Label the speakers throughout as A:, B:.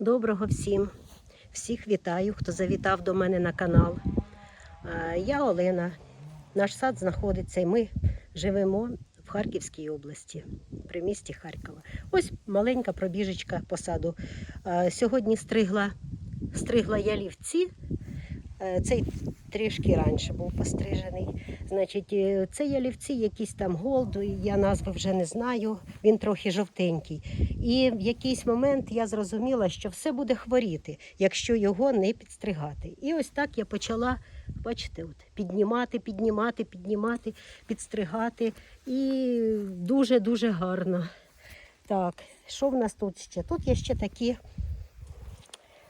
A: Доброго всім! Всіх вітаю, хто завітав до мене на канал. Е, Я Олена. Наш сад знаходиться і ми живемо в Харківській області, при місті Харкова. Ось маленька пробіжечка по саду. Е, Сьогодні стригла, стригла ялівці. лівці. Цей трішки раніше був пострижений. Значить, е, це ялівці, якісь там голду, я назви вже не знаю. Він трохи жовтенький. І в якийсь момент я зрозуміла, що все буде хворіти, якщо його не підстригати. І ось так я почала, бачите, от, піднімати, піднімати, піднімати, підстригати. І дуже-дуже гарно. Так, що в нас тут ще? Тут є ще такі,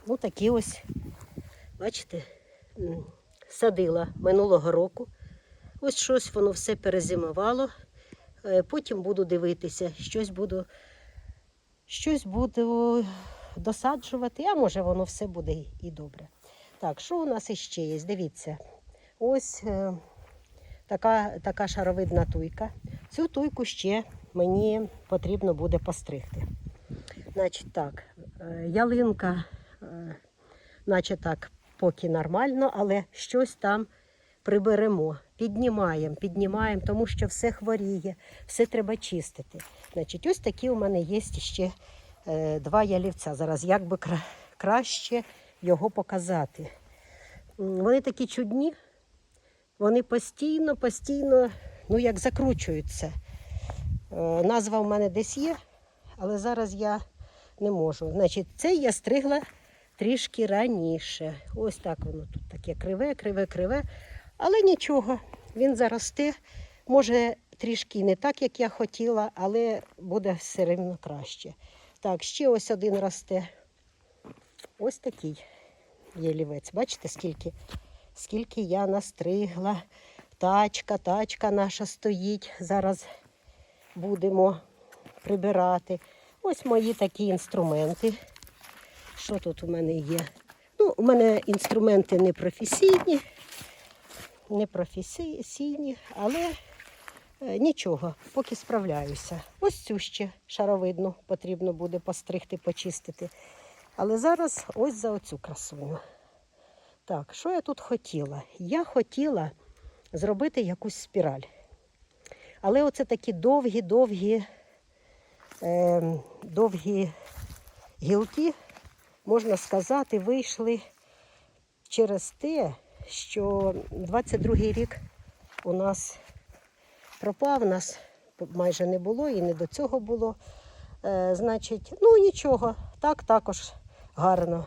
A: ну такі ось, бачите, садила минулого року. Ось щось воно все перезимувало. Е, Потім буду дивитися, щось буду, щось буду досаджувати, а може воно все буде і- добре. Так, що у нас іще є? Дивіться. Ось е, така, така шаровидна туйка. Цю туйку ще мені потрібно буде постригти. Значить так, е, ялинка, е, наче так, поки нормально, але щось там приберемо, піднімаємо, піднімаємо, тому що все хворіє, все треба чистити. Значить, ось такі у мене є ще е, два ялівця. Зараз як би кра- краще його показати. Вони такі чудні, вони постійно, постійно, ну як закручуються. Е, назва в мене десь є, але зараз я не можу. Значить, цей я стригла трішки раніше. Ось так воно тут таке криве, криве, криве. Але нічого, він заросте. Може, трішки не так, як я хотіла, але буде все рівно краще. Так, ще ось один росте. Ось такий ялівець. Бачите, скільки, скільки я настригла. Тачка, тачка наша стоїть. Зараз будемо прибирати. Ось мої такі інструменти. Що тут у мене є? Ну, у мене інструменти не професійні, не професійні, але е, нічого, поки справляюся. Ось цю ще шаровидну потрібно буде постригти, почистити. Але зараз ось за оцю красуню. Так, що я тут хотіла? Я хотіла зробити якусь спіраль. Але оце такі довгі, довгі, е, довгі гілки, можна сказати, вийшли через те, що 22-й рік у нас пропав, нас майже не було і не до цього було. Е, значить, ну нічого, так також гарно.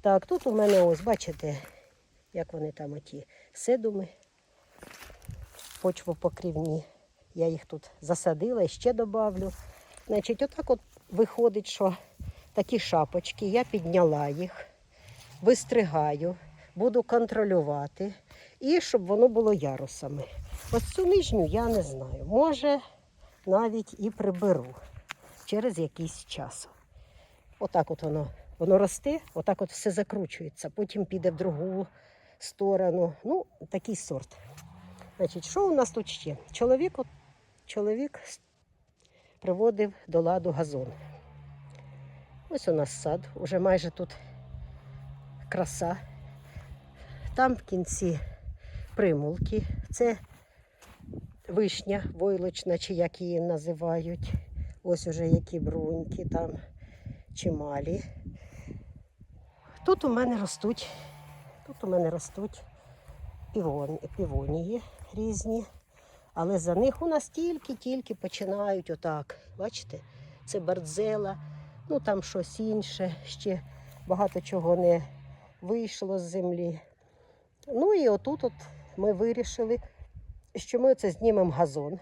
A: Так, тут у мене ось, бачите, як вони там оті седуми, почвопокрівні. Я їх тут засадила і ще добавлю. Значить, отак от виходить, що такі шапочки, я підняла їх, вистригаю, буду контролювати. І щоб воно було ярусами. Ось цю нижню я не знаю. Може, навіть і приберу через якийсь час. Отак от воно, воно росте, отак от все закручується, потім піде в другу сторону. Ну, такий сорт. Значить, що у нас тут ще? Чоловік, от, чоловік приводив до ладу газон. Ось у нас сад, уже майже тут краса. Там в кінці примулки. Це вишня войлочна, чи як її називають. Ось уже які бруньки там чималі. Тут у мене ростуть, тут у мене ростуть півон, півонії різні. Але за них у нас тільки-тільки починають отак. Бачите? Це бардзела, ну там щось інше, ще багато чого не вийшло з землі. Ну і отут от ми вирішили, що ми це знімемо газон.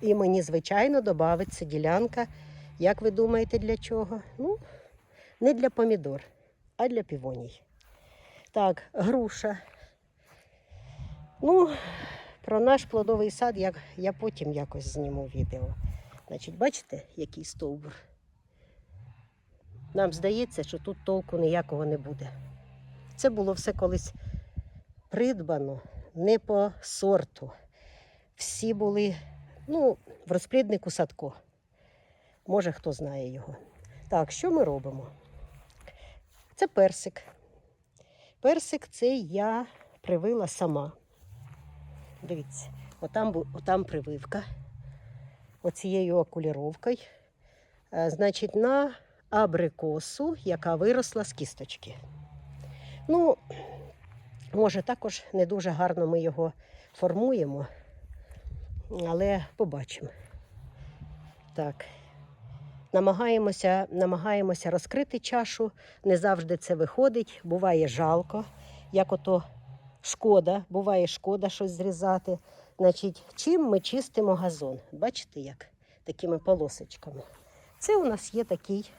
A: І мені, звичайно, додається ділянка. Як ви думаєте, для чого? Ну, не для помідор, а для півоній. Так, груша. Ну, про наш плодовий сад я, я потім якось зніму відео. Значить, бачите, який стовбур? Нам здається, що тут толку ніякого не буде. Це було все колись придбано не по сорту. Всі були ну, в розпліднику садко. Може, хто знає його. Так, що ми робимо? Це персик. Персик це я привила сама. Дивіться, отам, отам прививка. Оцією окуліровкою. Е, Значить, на абрикосу, яка виросла з кісточки. Ну, може, також не дуже гарно ми його формуємо, але побачимо. Так. Намагаємося, намагаємося розкрити чашу. Не завжди це виходить. Буває жалко, як ото шкода, буває шкода щось зрізати. Значить, чим ми чистимо газон? Бачите, як? Такими полосочками. Це у нас є такий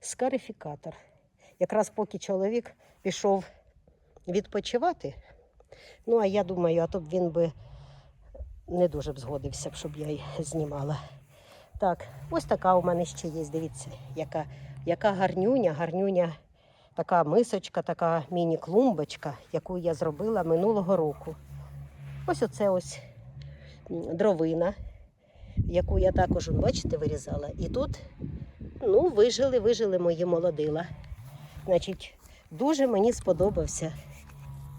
A: скарифікатор. Якраз поки чоловік пішов відпочивати, ну а я думаю, а то б він би не дуже б згодився, щоб я й знімала. Так, ось така у мене ще є. Дивіться, яка, яка гарнюня, гарнюня, така мисочка, така міні-клумбочка, яку я зробила минулого року. Ось оце ось дровина, яку я також, бачите, вирізала. І тут ну, вижили, вижили мої молодила. Значить, дуже мені сподобався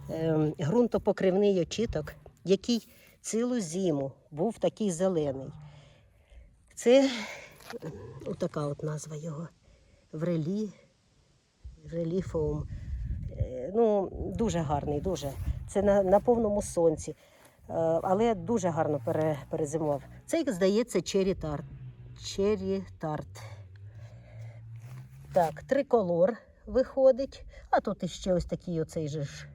A: ем, ґрунтопокривний очіток, який цілу зиму був такий зелений. Це е, отака от назва його. Врелі. вреліфоум. Е, Ну, дуже гарний, дуже. Це на, на повному сонці. Е, Але дуже гарно пере, перезимував. Це, як здається, чері тарт. Чері тарт. Так, триколор виходить. А тут іще ось такий оцей же ж.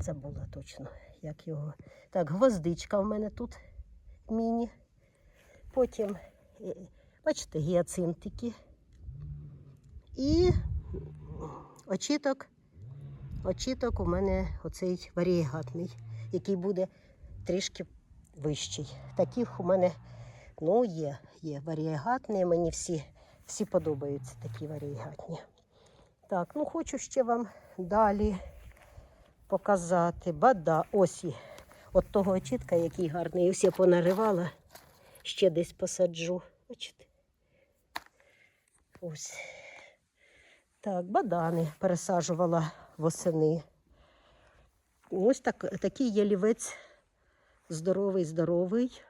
A: Забула точно, як його. Так, гвоздичка в мене тут міні. Потім, е, бачите, гіацинтики. І очіток. Очіток у мене оцей варієгатний, який буде трішки вищий. Таких у мене ну, є, є варієгатні. Мені всі, всі подобаються такі варієгатні. Так, ну хочу ще вам далі показати. Бада, ось от того очітка, який гарний. Ось я понаривала ще десь посаджу. Бачите? Ось. Так, бадани пересаджувала восени. Ось так, такий ялівець здоровий, здоровий.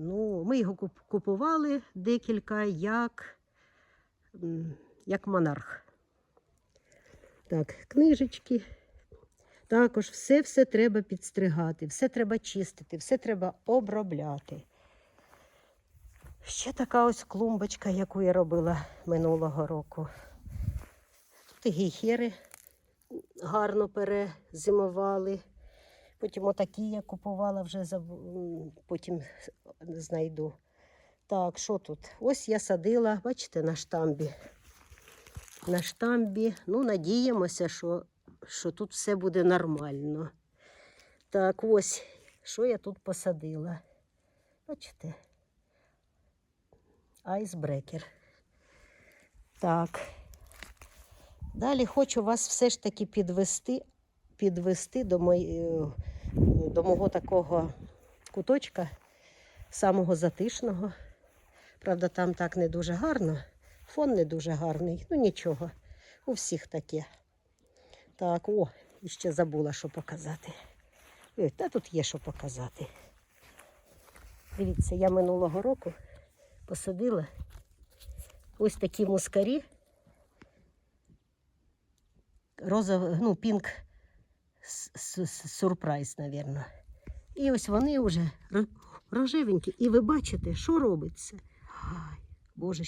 A: Ну, ми його купували декілька як, як монарх. Так, книжечки. Також все-все треба підстригати, все треба чистити, все треба обробляти. Ще така ось клумбочка, яку я робила минулого року. Тут гейхери гарно перезимували. Потім отакі я купувала, вже потім знайду. Так, що тут? Ось я садила, бачите, на штамбі. На штамбі. Ну, надіємося, що, що тут все буде нормально. Так, ось, що я тут посадила. Бачите? Айсбрекер. Так. Далі хочу вас все ж таки підвести, підвести до, мої, до мого такого куточка, самого затишного. Правда, там так не дуже гарно. Фон не дуже гарний. Ну нічого. У всіх таке. Так, о, і ще забула, що показати. Ой, та тут є що показати. Дивіться, я минулого року посадила ось такі мускарі. Розов, ну, пінк сюрприз, мабуть. І ось вони вже рожевенькі. І ви бачите, що робиться. Ай, Боже,